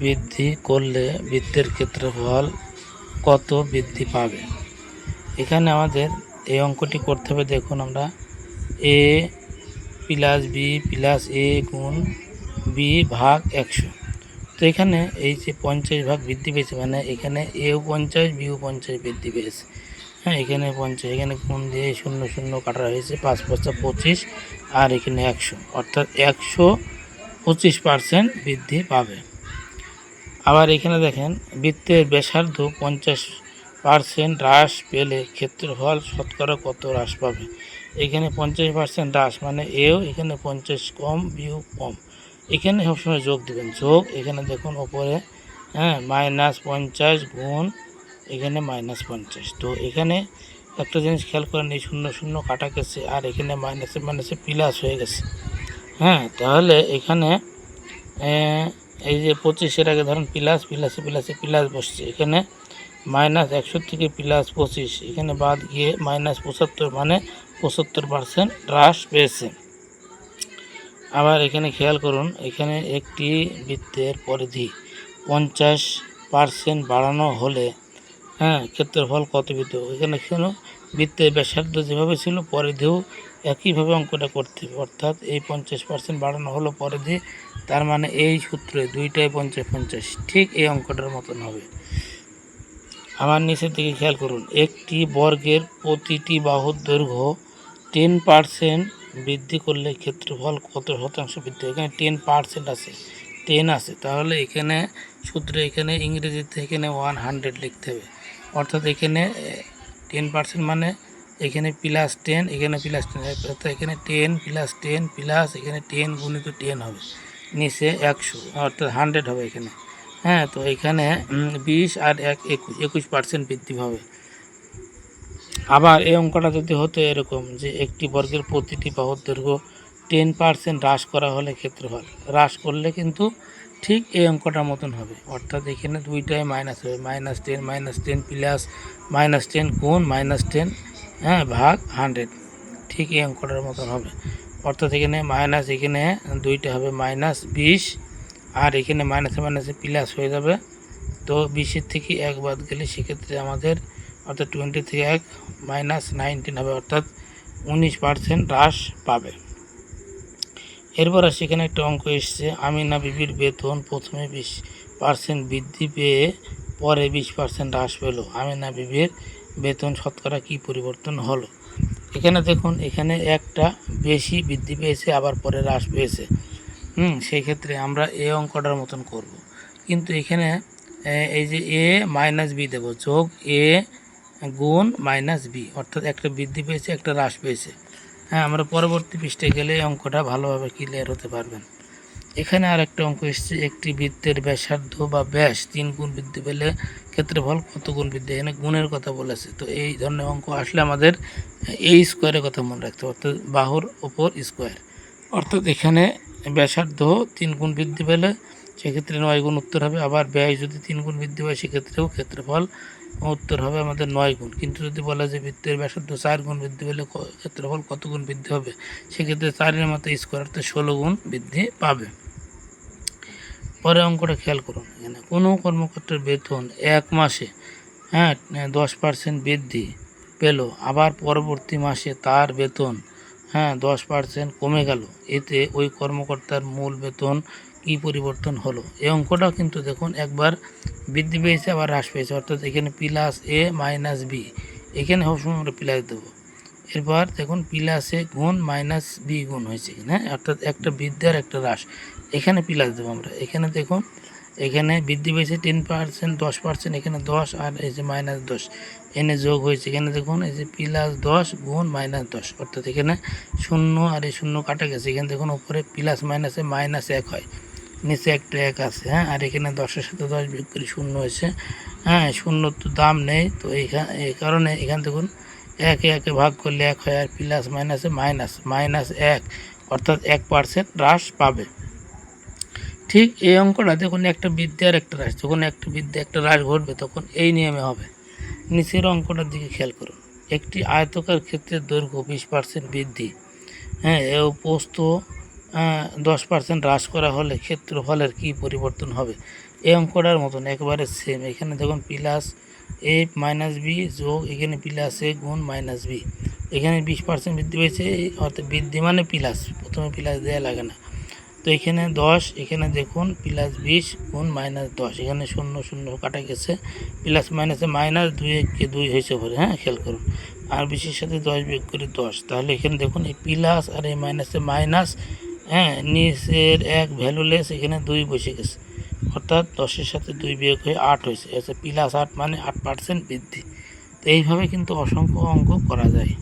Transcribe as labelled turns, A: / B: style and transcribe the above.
A: বৃদ্ধি করলে বৃত্তের ক্ষেত্রফল কত বৃদ্ধি পাবে? এখানে আমাদের এই অঙ্কটি করতে হবে। দেখুন আমরা A plus B plus A গুণ বি ভাগ একশো। তো এখানে এই যে পঞ্চাশ ভাগ বৃদ্ধি পেয়েছে মানে এখানে এও পঞ্চাশ বিও পঞ্চাশ বৃদ্ধি পেয়েছে। হ্যাঁ এখানে পঞ্চাশ, এখানে গুণ দিয়ে শূন্য শূন্য কাটা হয়েছে, পাঁচ পাঁচটা পঁচিশ, আর এখানে একশো। অর্থাৎ একশো পঁচিশ পার্সেন্ট বৃদ্ধি পাবে। আবার এখানে দেখেন, বৃত্তের ব্যাসার্ধ পঞ্চাশ পার্সেন্ট হ্রাস পেলে ক্ষেত্রফল শতকরা কত হ্রাস পাবে? এখানে পঞ্চাশ পার্সেন্ট হ্রাস মানে এও এখানে পঞ্চাশ কম বিও কম। এখানে সবসময় যোগ দেবেন। যোগ এখানে দেখুন ওপরে হ্যাঁ মাইনাস পঞ্চাশ গুণ এখানে মাইনাস পঞ্চাশ। তো এখানে একটা জিনিস খেয়াল করেন, এই শূন্য শূন্য কাটা গেছে আর এখানে মাইনাসে মাইনাসে প্লাস হয়ে গেছে। হ্যাঁ তাহলে এখানে এই যে পঁচিশের আগে ধরেন প্লাস প্লাসে প্লাসে প্লাস বসছে। এখানে মাইনাস একশো থেকে প্লাস পঁচিশ। এখানে বাদ গিয়ে মাইনাস পঁচাত্তর মানে পঁচাত্তর পার্সেন্ট হ্রাস পেয়েছে। আবার এখানে খেয়াল করুন, এখানে একটি বৃত্তের পরিধি পঞ্চাশ পার্সেন্ট বাড়ানো হলে হ্যাঁ ক্ষেত্রফল কত হবে? এখানে কেন বৃত্তের ব্যাসার্ধ যেভাবে ছিল পরিধিও একইভাবে অঙ্কটা করতে হবে। অর্থাৎ এই পঞ্চাশ পার্সেন্ট বাড়ানো হলো পরিধি, তার মানে এই সূত্রে দুইটাই পঞ্চাশ পঞ্চাশ, ঠিক এই অঙ্কটার মতন হবে। আমার নিচের দিকে খেয়াল করুন, একটি বর্গের প্রতিটি বাহুর দৈর্ঘ্য টেন পার্সেন্ট বৃদ্ধি করলে ক্ষেত্রফল কত শতাংশ বৃদ্ধি? এখানে টেন পার্সেন্ট আছে টেন আছে, তাহলে এখানে সূত্রে এখানে ইংরেজিতে এখানে ওয়ান হান্ড্রেড লিখতে হবে। অর্থাৎ এখানে টেন পার্সেন্ট মানে এখানে প্লাস টেন এখানে প্লাস টেন অর্থাৎ এখানে টেন প্লাস টেন প্লাস এখানে টেন গুণিত টেন হবে। নিচে একশো, অর্থাৎ হান্ড্রেড হবে এখানে। হ্যাঁ তো এখানে বিশ আর এক একুশ একুশ পার্সেন্ট বৃদ্ধি হবে। আবার এই অঙ্কটা যদি হতো এরকম যে একটি বর্গের প্রতিটি বাহুর দৈর্ঘ্য টেন পার্সেন্ট হ্রাস করা হলে ক্ষেত্রফল। হ্রাস করলে কিন্তু ঠিক এই অঙ্কটার মতন হবে। অর্থাৎ এখানে দুইটাই মাইনাস হবে। Minus ten minus ten plus minus ten কোন মাইনাস টেন হ্যাঁ ভাগ হান্ড্রেড ঠিক এই অঙ্কটার মতন হবে। অর্থাৎ এখানে মাইনাস এখানে দুইটা হবে। মাইনাস বিশ, আর এখানে মাইনাসে মাইনাসে প্লাস হয়ে যাবে। তো বিশের থেকে এক বাদ গেলে সেক্ষেত্রে আমাদের অর্থাৎ টোয়েন্টি থেকে এক মাইনাস নাইনটিন হবে। অর্থাৎ উনিশ পার্সেন্ট হ্রাস পাবে। এরপর সেখানে একটা অঙ্ক এসছে। আমিনা বিবির বেতন প্রথমে বিশ পার্সেন্ট বৃদ্ধি পেয়ে পরে বিশ পার্সেন্ট হ্রাস পেল। আমিনা বিবির বেতন শতকরা কী পরিবর্তন হলো? এখানে দেখুন, এখানে একটা বেশি বৃদ্ধি পেয়েছে, আবার পরে হ্রাস পেয়েছে। হুম, সেই ক্ষেত্রে আমরা এ অঙ্কটার মতন করব। কিন্তু এখানে এই যে এ মাইনাস বি দেবো, যোগ এ গুণ মাইনাস বি, অর্থাৎ একটা বৃদ্ধি পেয়েছে, একটা হ্রাস পেয়েছে। হ্যাঁ আমরা পরবর্তী পৃষ্ঠে গেলে অঙ্কটা ভালোভাবে ক্লিয়ার হতে পারবেন। এখানে আর একটা অঙ্ক এসছে, একটি বৃত্তের ব্যাসার্ধ বা ব্যাস তিন গুণ বৃদ্ধি পেলে ক্ষেত্রফল কত গুণ বৃদ্ধি? এখানে গুণের কথা বলেছে, তো এই ধরনের অঙ্ক আসলে আমাদের এই স্কোয়ারের কথা মনে রাখতে হবে, অর্থাৎ বাহুর ওপর স্কোয়ার অর্থাৎ এখানে ব্যাসার্ধ তিন গুণ বৃদ্ধি পেলে সেক্ষেত্রে নয় গুণ উত্তর হবে, আবার ব্যয় যদি তিন গুণ বৃদ্ধি পায়, সেক্ষেত্রেও ক্ষেত্রফল উত্তর হবে আমাদের নয় গুণ। কিন্তু যদি বলা যায় বৃত্তের ব্যাসার্ধ চার গুণ বৃদ্ধি পেলে ক্ষেত্রফল কত গুণ বৃদ্ধি হবে? সেক্ষেত্রে চারের মতো স্কোয়ার অর্থাৎ ষোলো গুণ বৃদ্ধি পাবে। পরে অঙ্কটা খেয়াল করুন এখানে। কোনো কর্মকর্তার বেতন এক মাসে হ্যাঁ দশ পার্সেন্ট বৃদ্ধি পেল, আবার পরবর্তী মাসে তার বেতন হ্যাঁ দশ পার্সেন্ট কমে গেল। এতে ওই কর্মকর্তার মূল বেতন কী পরিবর্তন হলো। এই অঙ্কটাও কিন্তু দেখুন একবার বৃদ্ধি পেয়েছে, আবার হ্রাস পেয়েছে। অর্থাৎ এখানে প্লাস এ মাইনাস বি এখানে সবসময় আমরা প্লাস দেবো। এরপর দেখুন প্লাসে গুণ মাইনাস বি গুণ হয়েছে হ্যাঁ? অর্থাৎ একটা বৃদ্ধি আর একটা হ্রাস। এখানে প্লাস দেবো আমরা। এখানে দেখুন, এখানে বৃদ্ধি পেয়েছে টেন পার্সেন্ট দশ পার্সেন্ট এখানে দশ আর এই যে মাইনাস দশ, এনে যোগ হয়েছে। এখানে দেখুন এই যে প্লাস দশ গুণ মাইনাস দশ, অর্থাৎ এখানে শূন্য আর এই শূন্য কাটা গেছে। এখানে দেখুন উপরে প্লাস মাইনাসে মাইনাস এক হয়। নিচে একটা এক আছে হ্যাঁ? আর এখানে দশের সাথে দশ বিয়োগ করে শূন্য হয়েছে। হ্যাঁ শূন্য তো দাম নেই, তো এইখানে এই কারণে এখানে দেখুন, একে একে ভাগ করলে এক হয়, আর প্লাস মাইনাসে মাইনাস মাইনাস এক, অর্থাৎ এক পার্সেন্ট হ্রাস পাবে। ঠিক এই অঙ্কটা দেখুন, একটা বৃদ্ধি আর একটা হ্রাস। যখন একটা বৃদ্ধি, একটা হ্রাস ঘটবে, তখন এই নিয়মে হবে। নিচের অঙ্কটার দিকে খেয়াল করুন। একটি আয়তকার ক্ষেত্রের দৈর্ঘ্য বিশ পার্সেন্ট বৃদ্ধি। হ্যাঁ এ প্রস্থ দশ পার্সেন্ট হ্রাস করা হলে ক্ষেত্রফলের কী পরিবর্তন হবে? এই অঙ্কটার মতন একবারে সেম এখানে দেখুন প্লাস এ মাইনাস বি যোগ, এখানে প্লাস এ গুণ মাইনাস বি এখানে বিশ পার্সেন্ট বৃদ্ধি পেয়েছে, অর্থাৎ বৃদ্ধি মানে প্লাস প্রথমে প্লাস দেওয়া লাগে না। তো এখানে দশ, এখানে দেখুন প্লাস বিশ গুণ মাইনাস দশ। এখানে শূন্য শূন্য কাটা গেছে। প্লাস মাইনাসে মাইনাস দুই কে দুই হয়েছে পরে হ্যাঁ খেয়াল করুন। আর বিশের সাথে দশ বিয়োগ করে দশ। তাহলে এখানে দেখুন এই প্লাস আর এই মাইনাসে মাইনাস হ্যাঁ নিচের এক ভ্যালুলেস এখানে দুই বসে গেছে। অর্থাৎ দশের সাথে দুই বিয়োগ হয়ে আট হয়েছে। আচ্ছা প্লাস আট মানে আট পার্সেন্ট বৃদ্ধি। তো এইভাবে কিন্তু অসংখ্য অঙ্ক করা যায়।